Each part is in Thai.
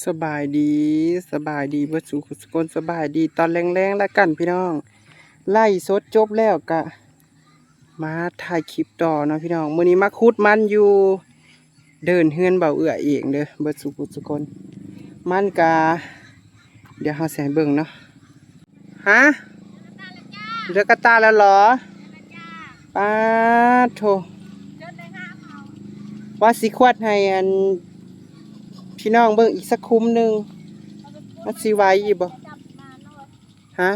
สบายดีสบายดีเบ่สุขสุคนสบายดีตอนแรงๆแล้วกันพี่น้อง ไล่สดจบแล้วกะ มาถ่ายคลิปต่อเนาะพี่น้องมื้อนี้มาคุดมันอยู่ เดินเฮือนเบาเอื้อเองเด้อเบ่สุขสุคนมันกะเดี๋ยวเฮาสิให้เบิ่งเนาะฮะเรือกระตาแล้วเหรอป้าดโถว่าสิควดให้อัน พี่น้องเบิ่งอีกสักคุ้มหนึ่งมันสิไหวอยู่บ่ฮะ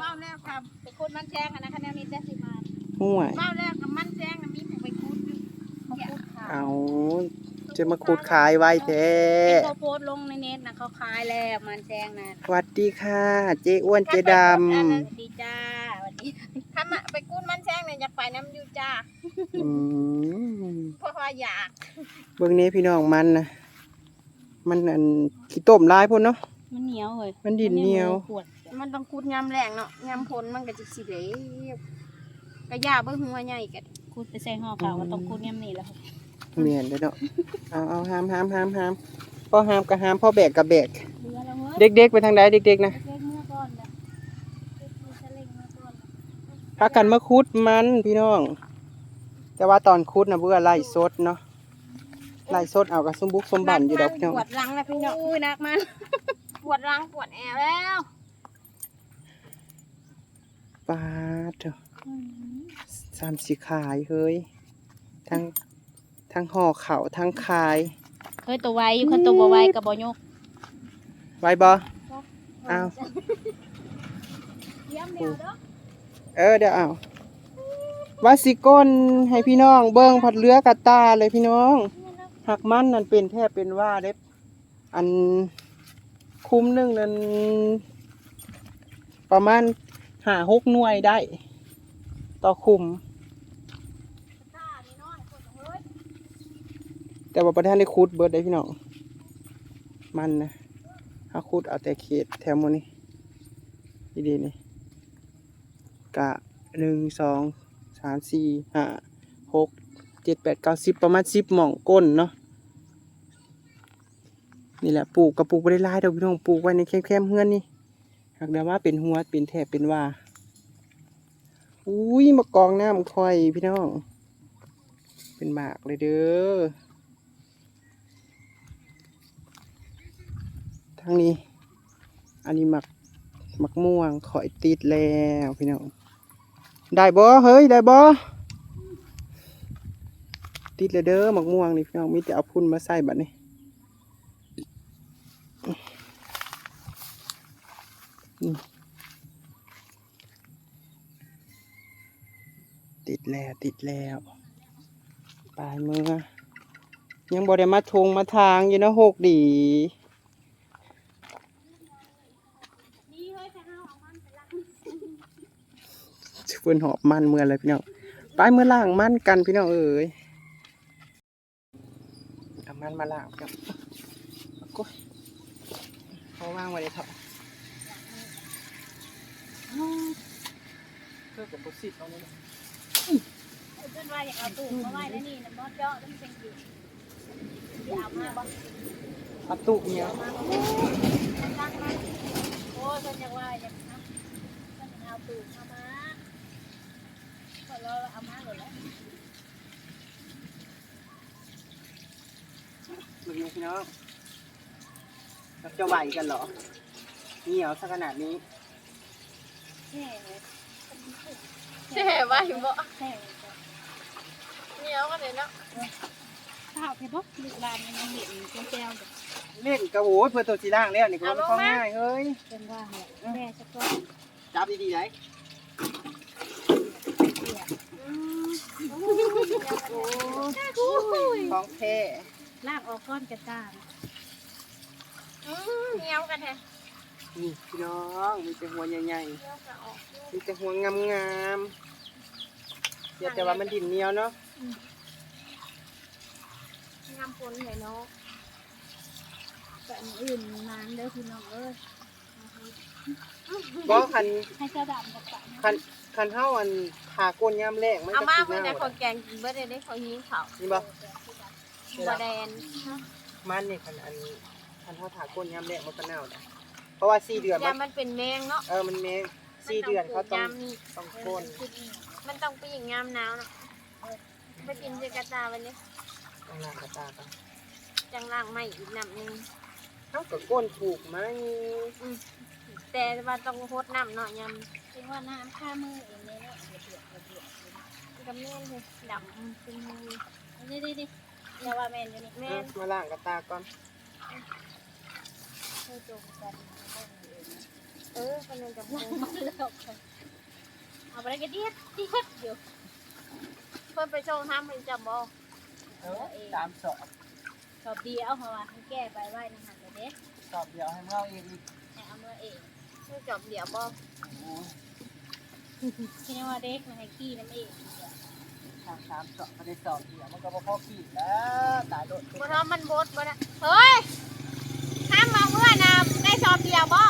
ว้าวแล้วครับไปคุดมันแจ้งอะนะคะแนวนี้แต่สิมาห่วยว้าวแล้วกับมันแจ้งนะมีผมไปคุดอยู่มาคุดค่ะเอาจะมาขุดขายไว้แท้เป็นโพสต์ลงในเน็ตนะเขาขายแล้วมันแจ้งนะสวัสดีค่ะ เจ๊อ้วนเจ๊ดสวัสดีจ้าสวัสดีถ้ามาไปคุดมันแจ้งเนี่ยอยากไปน้ำอยู่จ้าำอืมเพราะว่าอยากเบิ่งนี้พี่น้องมันนะ มันอันขี้ต้มลายพุ่นเนาะ มันเหนียวเลยมันดินเหนียวมันต้องคุดยำแรงเนาะยำพลมันก็จะสิเหลวกระยาเบิ่งหัวใหญ่กันคุดไปใส่ห่อขาวก็ต้องคุดยำนี่แหล้วเมียนเด้อเนาะเอาเอาหามหามหามหามพ่อหามก็หามพ่อแบกก็แบกเบื่อแล้วเว้ยเด็กๆไปทางใดเด็กๆนะเล็กเมื่อก่อนนะเล็กมือสลิงเมื่อก่อนพากันมาคุดมันพี่น้อง แต่ว่าตอนคุดนะเบื่อไล่สดเนาะ ไล่สดเอากับสมบุกสมบันอยู่ดอกพี่น้องปวดหลังแล้วพี่น้องอุ้ยหนักมันปวดหลังปวดแอวแล้วปาดเถอะสามสีขายเฮ้ยทั้งทั้งห่อเขาวทั้งขายเฮ้ยตัวไวอยู่คนตัวบ่ไวกับบอยกไว้บออ้าวเยี่ยมเดียวเด้อเออเดี๋ยวเอาว่าสิก้นให้พี่น้องเบิ้งผัดเรือกระตาเลยพี่น้อง หักมันนั่นเป็นแทบเป็นว่าเด็บอันคุ้มหนึ่งนั้นประมาณหาหกหน่วยได้ ต่อคุม แต่ว่าประธานได้คูดเบิร์ดได้พี่น้องมันนะถ้าคูดเอาแต่เขตแถวหมูนี้ดีนี่กะหนึ่งสองสามสี่ห้าหก เจ็ดแปดเก้าสิบประมาณสิบหม่องก้นเนาะนี่แหละปลูกกระปูกไม่ได้หลายดอกพี่น้องปลูกไว้ในแคมๆเฮือนนี่หากเดี๋ยวว่าเป็นหัวเป็นแถบเป็นว่าอุ้ยมากองน้ำคอยพี่น้อง เป็นหมากเลยเด้อทางนี้ อันนี้หมักหมักม่วงขอยติดแล้วพี่น้องได้บ่เฮ้ยได้บ่ ติดเลยเด้อหมักม่วงนี่พี่น้องมีแต่เอาพุ่นมาใส่บัดนี้ติดแล้วติดแล้วปลายมือยังบ่ได้มาทงมาทางอยู่นะหกดีเพื่อนหอบมันเมื่อไรพี่น้องไปเมื่อล่างมันกันพี่น้องเอ๋ย มันมาล่างพี่น้องเอาก็เขาว่างไว้ในเถาะเพื่อกับบุสิตเอาเลยนะเพื่อนว่าอยากเอาตู้มาไว้แล้วนี่นะมอดเจาะแล้วมันเป็นอยู่ที่เอามาบ่เอาตุเนี่ยตั้งมาโอ้เพิ่นอยากว่าอยากเอาเพิ่นเอาตู้มามาพอเราเอามาหมดแล้ว มึงเนี่พี่น้องเราจะไหวกันเหรอเหนียวสักขนาดนี้แช่เลยแช่ไว้บ่แช่เหนียวกันเลยเนาะข้าวเพชรบ่ลูกลานยังเห็นแก้วเล่นกระโวยเพื่อตัวสีล่างแล้วนี่ก็เองง่ายเฮ้ยเป็นว่าแม่สักก้อนจับดีๆไหนโอ้ยของแท้ ลากออกก้อนกระต่างเหนียวกันแท้นี่พี่น้องมีแต่หัวใหญ่ๆมีแต่หัวงามๆเดี๋ยวแต่ว่ามันดินเหนียวเนาะงามปนเลยเนาะแต่อันอื่นนานเด้อพี่น้องเอ้ยบ่คันให้เจ้าดำกับปะคันคันเฮาอันขาก้นยามแรกมันเอาจะมาติดเพื่อหนน้าจะขอแกงกินเบิร์ดได้ขอหิ้งเขานี่บ่ บัวแดนมันนี่คันอันคันเฮาถาก้นยามแรกมันก็เน่าได้เพราะว่า4เดือนยามันมันเป็นแมงเนาะเออมันแม่สี่เดือนเขาต้องยามนี่ต้องก้น มันต้องไปอย่างงามหนาวนะไปกินเจกาตาวันนี้ต้องล้างกระตากันจังล่างไม่อีกน้ำหนึงเฮาก็ก้นถูกไหมแต่ว่าต้องโคตรน้ำเนาะยเป็นว่าน้ำข้ามือเองเนี่ยเนาะเดือดเดือดเดือดำกระเม่นเลยดำเป็นมือนี่ดิดิ อย่าว่าแมนอยู่นี่แม่เอนมาล้างกระตาก่อนเคยจมกันเออคนนึงกับล้างมันแล้วเอาไปกันเดียดเดียดอยู่เพื่อนไปโชว์ห้ามมันจับบ่เออสามสอบชอบเดียวเพราะว่าให้แก้ไปไว้นะฮะเด็กสอบเดียวให้เราเองอีกให้เอาเมื่อเองไม่จับเดียวบอคิดว่าเด็กมาให้ขี้น้ำเอง ทางสามสอบไม่ได้สอบเดียวมันก็บ่พอขี้แล้วตายโดดบ่ทอมันบดบ่นะเฮ้ยห้ามมาเมื่อนะได้ชอบเดียวบ่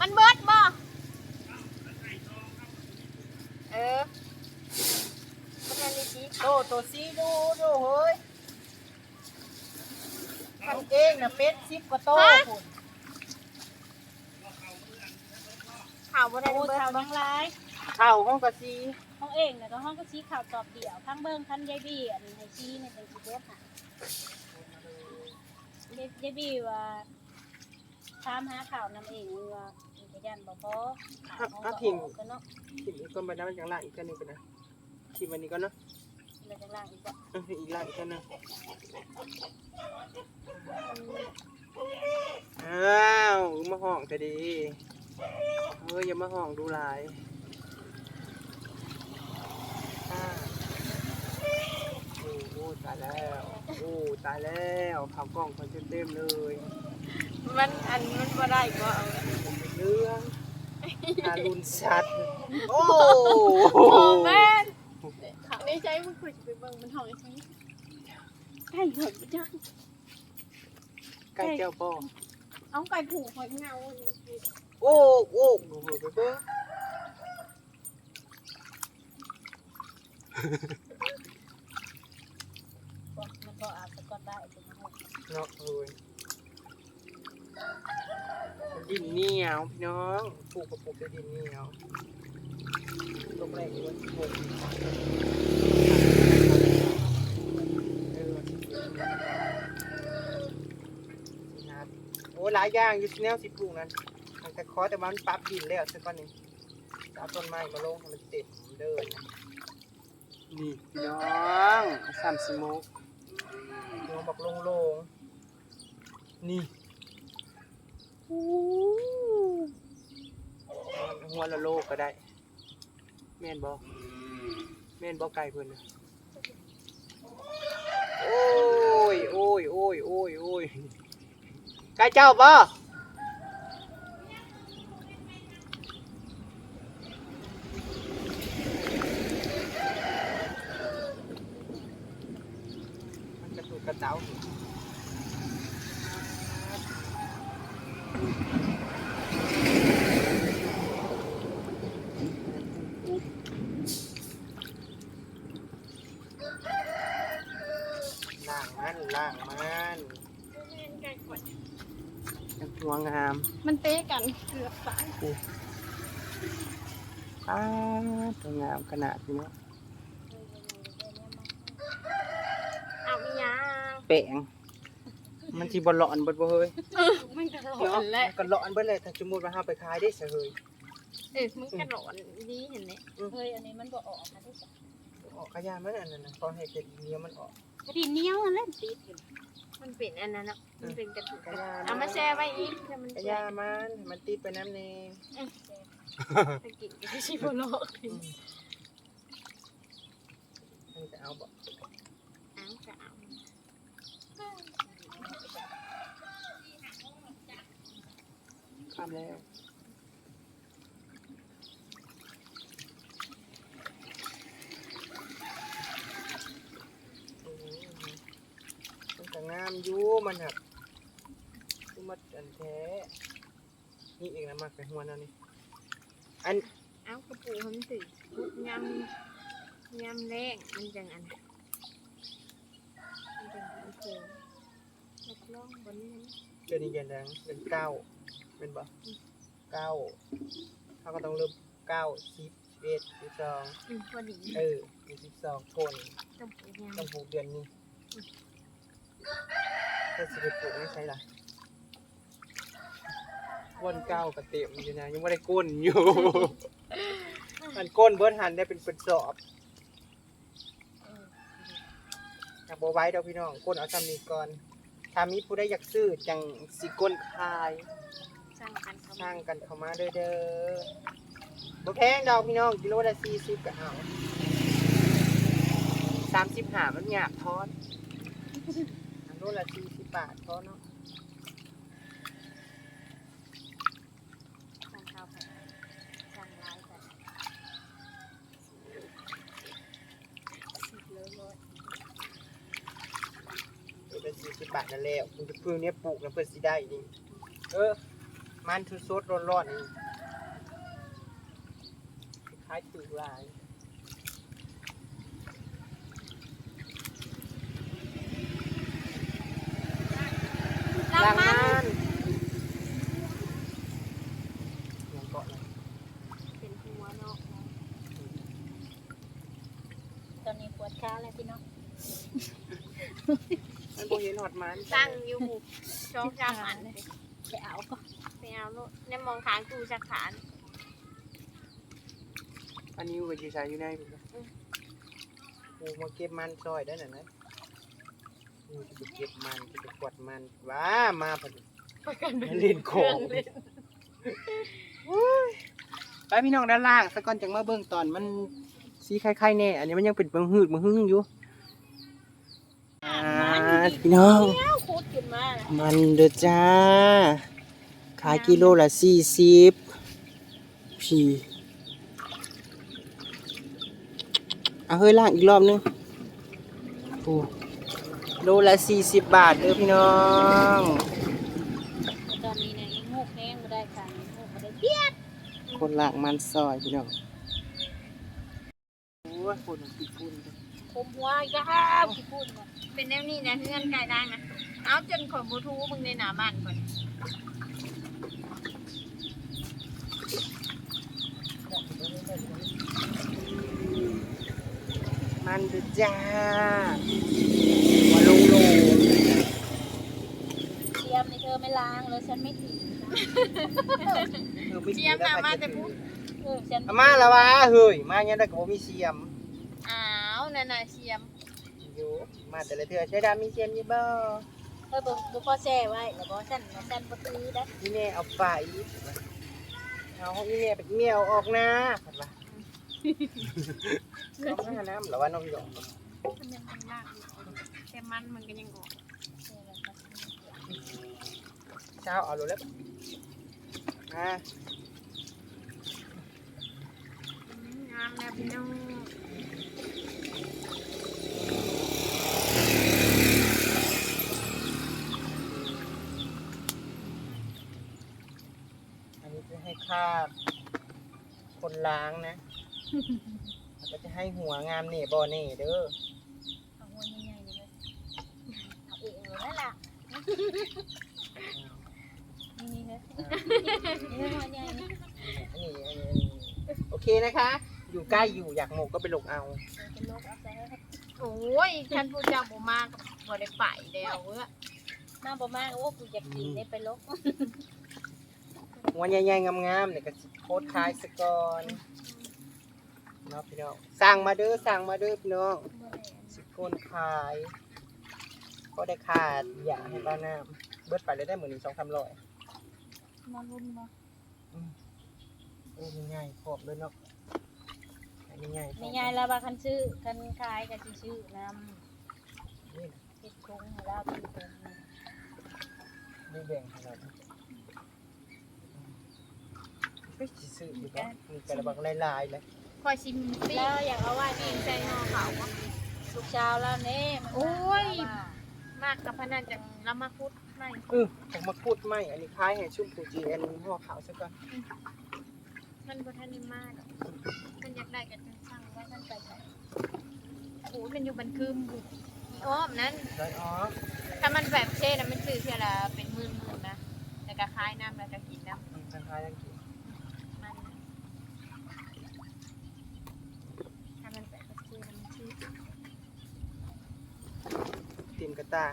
มันเบิดบ่เออมันเป็นลิจิโตตัวซีดูดูเฮ้ยทำเองนะเป็ดสิบกว่าโตคุณข่าวบ่ได้โอ้เบิดชาวบางร้ายข้าวห้องกะซี ห้องเองนะก็ห้องก็ชี้ข่าวตอบเดี่ยวทั้งเบิ้งทั้งยายบี้อันให้ชี้ในเป็นสีเด็ดค่ะยายบี้ว่าตามหาข่าวนำเองว่าจะยันบอกพอกันเนาะถิ่นอีกคนไปได้มันจังละอีกกันหนึ่งกันนะถิ่นวันนี้ก็เนาะเราจะล่างอีกว่าเอออีกละอีกกันนะอ้าวมาห้องแต่ดีเฮ้ยอย่ามาห้องดูหลายอ่าโอ้โหตายแล้ว โอ้ตายแล้วข่าวกล้องคนเต็มๆเลยมันอันมันบ่ได้บ่เอาเรื่องอารุณชัด โอ้โอ้แม่นในใจมันคุยไปเบิ่งมันห้องไอ้ชี้ไก่หดบ่จักไก่เจ้าบ่เอาไก่ผูกหอยเงาโอ้โอ้ดูมือไปเบิ่ง มัน ได้ถึงห้องเนาะเอ้ยดินเหนียวพี่น้องปลูกกับปลูกจะดินเหนียวตกแรกเลยปลูกเออนัดโอ้หลายอย่างอยู่ที่แนวสิปลูกนั้นตั้งแต่ขอแต่ว่ามันปรับดินแล้วสักวันหนึงจะเอาต้นไม้มาลงให้มันเต็มเดินนี่พี่น้องสามสโมก บอกโลงๆนี่หัวละโลก็ได้ แม่นบอแม่นบอไก่เพื่อนโอ้ยโอ้ยโอ้ยโอ้ยโอ้ยไก่เจ้าบ่ กระตุกกระเต้าล่างมันล่างมันยังหัวงาม มันเตะกันเกือบตาย อ้าตัวงามขนาดนี้เนาะ เอาอีหยัง แปลงมันที่บอลอนเบิดบ่เฮ้ยมันกระโดเนาะดและมันก็เลาะเบิดเลยถ้าสมมุติว่าเฮาไปขายได้ซะเฮ้ยเออมันกระโดดดีเห็นไหมเฮ้ยอันนี้มันบ่ออกมาได้จ้ะออกขยะมันอันนั้นน่ะพอให้เกิดเนี้ยมันออกกระดิ่งเหนี้ยวเล่นติดอยู่มันเป็นอันนั้นอะมันเป็นกระดูกขยะเอามาแช่ไว้อีกให้มันขยะมันให้มันติดไปน้ำแน่ไปกินก็ชิบโลกอืมมันจะเอาบ่ อ้าวจะเอา ข้ามแล้วอืมมันก็งามอยู่มันแบบคือมันอันแท้ นี่เองนะมักไปหัวนั่นนี่ อันเอากระปูมันถือยำยำแรงมันจังอันมันจังอันเคืองแล้วก็ลองบนนี้เดือนนี้เดือนแรงเดือนเก้าเป็นบ่เก้าเขาก็ต้องเริ่มเก้าสิบสิบเอ็ดสิบสองอืมพอดีเออมีสิบสองคนต้องปลูกยังต้องปลูกเดือนนี้ถ้าสิบเอ็ดปลูกไม่ใช่ล่ะวันเก้ากับเต็มอยู่นะยังไม่ได้ก้นอยู่ มันก้นเบิร์ดหันได้เป็นเป็นสอบอยากบอไว้เด้อพี่น้องก้นเอาซ้ำนี้ก่อนถ้ามีผู้ใดอยากซื้อจังสิก้นคาย สร้างกันเขาสร้างกันเข้ามาเด้อเด้อบ่แพงดอกพี่น้องกิโลละสี่สิบก็เอาสามสิบห้ามันหยาบทอนอันโลละสี่สิบบาทพอเนาะสร้างเขาไปสร้างลายกันสิบเลยร้อยโลละสี่สิบบาทนั่นแหละคุณจะพึ่งเนี้ยปลูกแล้วเพื่อสิได้นี่เออ มันทุสดร้อนๆนี่คล้ายถือลายล้างมันยังเกาะเลยเป็นหัวเนาะตอนนี้ปวดขาแล้วพี่น้องมันบ่เห็นหอดมันสร้งอยู่ช่องจามันไปเอาก็ ไปเอาโลดเนี่ยมองทางกูสักขานอันนี้อยู่กับจีชายอยู่ในถูกไหมกูมาเก็บมันซอยได้หน่อยนะกูจะไปเก็บมันจะไปกวาดมันว้ามาพอดีเล่นของไปพี่น้องด้านล่างสะก่อนจังมาเบิ่งตอนมันสีคล้ายๆแน่ อันนี้มันยังเป็นบางหืดบางหึ่งอยู่อ่าพี่น้องเอ้าคูดขึ้นมาน่ะมันเด้อจ้า ขายกิโลละสี่สิบพี่เอาเฮ้ยล่างอีกรอบนึงโอ้โลละสี่สิบบาทเด้อพี่น้องแต่ตอนนี้เนี่ยงูกแห้งบ่ได้ค่ะงูกบ่ได้เปี้ยคนล่างมันซอยพี่น้องโอ้ยฝุ่นติดฝุ่นคมหัวอีกแล้วขี้พุ่นบ่เป็นแนวนี้นะเงื่อนไกลได้นะเอาจนขนบูทูมึงในหนาบ้านก่อน มันเด้อจ้าหัวโลงโลงเทียมในเธอไม่ล้างเลยฉันไม่ถีบเออไม่เจียมหนามาแต่พูดเออฉันเอามาแล้ววะเฮ้ยมาเนี่ยได้กับบ่มีเสียมอ้าวนั่นน่ะเชียมอยู่มาแต่ละเทื่อใช้ดามีเสียมอยู่บ่เออบ่บ่พอแช่ไว้แล้วบ่ฉันฉันบ่ตื้อได้พี่แม่เอาไปเอาของพี่แม่ไปเมียวออกนะผัดว่าเอาห น้าน้ำหรือว่าน้องหยองมันยังมันยากแต่มันมันก็ยังออกเช้าเอาโลแล้วมาอืมงามแล้วพี่น้องอันนี้จะให้ค่าคนล้างนะ ก็จะให้หัวงามเน่บ่เน่เด้อเอาหัวใหญ่ๆนี่เลยเอาเองเลยนั่นล่ะนี่ๆนะนี่หัวใหญ่นี่อันนี้อันนี้อันนี้โอเคนะคะ อยู่ใกล้อยู่อยากหมกก็ไปหลกเอา เป็นโรคอัลไซเมอร์โอ้ยท่านผู้เจ้าบ่มาก็บ่ได้ไปแล้วเว้ยมาบ่มาโอ้กูอยากกินได้ไปลกหัวใหญ่ๆงามๆเนี่ยก็สิโคตรคล้ายสะก่อน เนาะพี่น้องสั่งมาเด้อสั่งมาเด้อพี่น้องสิโคนขายก็ได้ขาดอย่าให้ป้าน้ำเบิดไปเลยได้หมื่นหนึ่งสองสามร้อยมารุ่นมาโอ้ยง่ายขอบเลยเนาะอันนี้ง่ายไม่ง่ายแล้วว่าคันซื้อคันขายก็สิซื้อนำนี่ติดคุงให้เราติดคุงนี่แบ่งขนาดนี้เฮ้ยสิซื้ออยู่ปะมีกระบังลายๆเลย คอยชิมปีแล้วอยากเอาไว้ปีนี่ใส่ห่อเขาวะลูกชาวแล้วเน่มันโอ้ยว่ามากกับพนันจังละมาคุดไม่เออผมมาพูดไม่ อันนี้คล้ายให้ชุ่มปูจีอันนี้ห่อขาวซะก่อนมันบ่ทันได้มากดอกมันอยากได้กันจังสั่งไว้ท่านไปใส่โอ้ยมันอยู่บันคืมอยู่อ้อมนั้น ได้อ๋อไปถ้ามันแบบเช่นะมันซื้อเท่าละเป็นหมื่นๆนะแล้วก็คายน้ำแล้วก็กินน้ำอืมทางคายทางกินมันถ้ามันแบบเช่นะมันซื้อ ติ่ม กระตา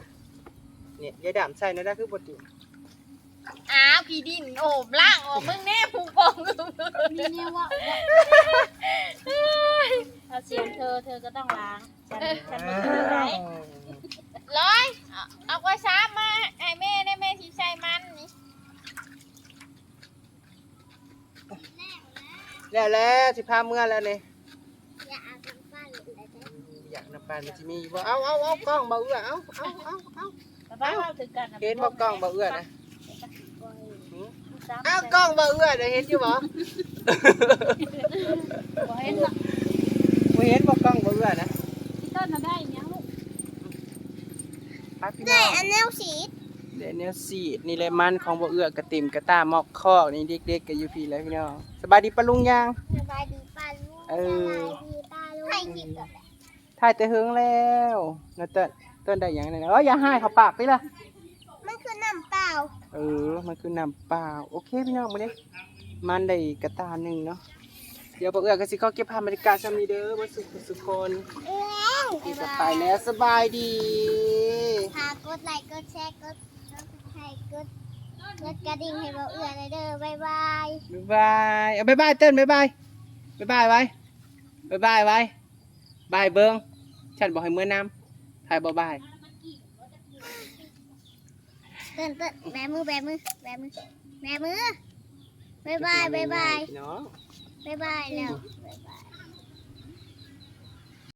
เนี่ยยายดำใส่นะได้คือบ่ติ่มอ้าวกี่ดินโอบล่างออกมึงแน่ผูกปองมีเนี่ยว่าเอาเสียงเธอเธอก็ต้องล้างฉันฉันบ่ถือไว้ร้อยเอาเอากระชับมาไอ้แม่ได้แม่ที่ใช้มันนี่แล้วแล้วสิพาเมื่อแล้วนี่อย่าเอาทำฟันเลยจ้ะ อยากน้ำปลามันสิมีบ่เอาเอาเอากล้องบ่เอื้อเอาเอาเอาเอาแต่บ้านเราถึงกันเห็นบ่กล้องบ่เอื้อนะหืมเอาเอากล้องบ่เอื้อได้เห็นอยู่บ่บ่เห็นหรอกบ่เห็นบ่กล้องบ่เอื้อนะพี่ต้นน่ะได้ยังลูกไปพี่น้องอันแนวสีเดนเนลซีดนี่แหละมันของบ่เอื้อกระติ่มกระตามอกคอกนี่เด็กๆก็อยู่พี่แล้วพี่น้องสบายดีปะลุงยังสบายดีป้าลูกเออสบายดีป้าลูกให้กินก่อนแหละ ถ่ายแต่เฮิงแล้วแล้วเต้นเต้นได้หยังไงเอ้ยอย่าให้เขาปากไปละมันคือน้ำเปล่า เออ มันคือน้ำเปล่า โอเคพี่น้องมื้อนี้มันได้กระตาหนึงเนาะ เดี๋ยวบ่เอื้อก็สิขอเก็บภาพบรรยากาศซำนี้เด้อบ่สุขสุขคนเอ้ยที่จะไปแล้วสบายดีพากดไลค์กดแชร์กดกดไลค์กดกดกระดิ่งให้เราเอื้อเลยเด้อบ๊ายบายบ๊ายบายเอาบ๊ายบายเต้นบ๊ายบายบ๊ายบายไว้บ๊ายบายไว้บายเบิง ฉันบอกให้เมื่อน้ำถ่ายบ๊ายบายเต้นเต้นแบมือแบมือแบมือแบมือบ๊ายบายบ๊ายบายเนาะบ๊ายบายแล้วบ๊ายบาย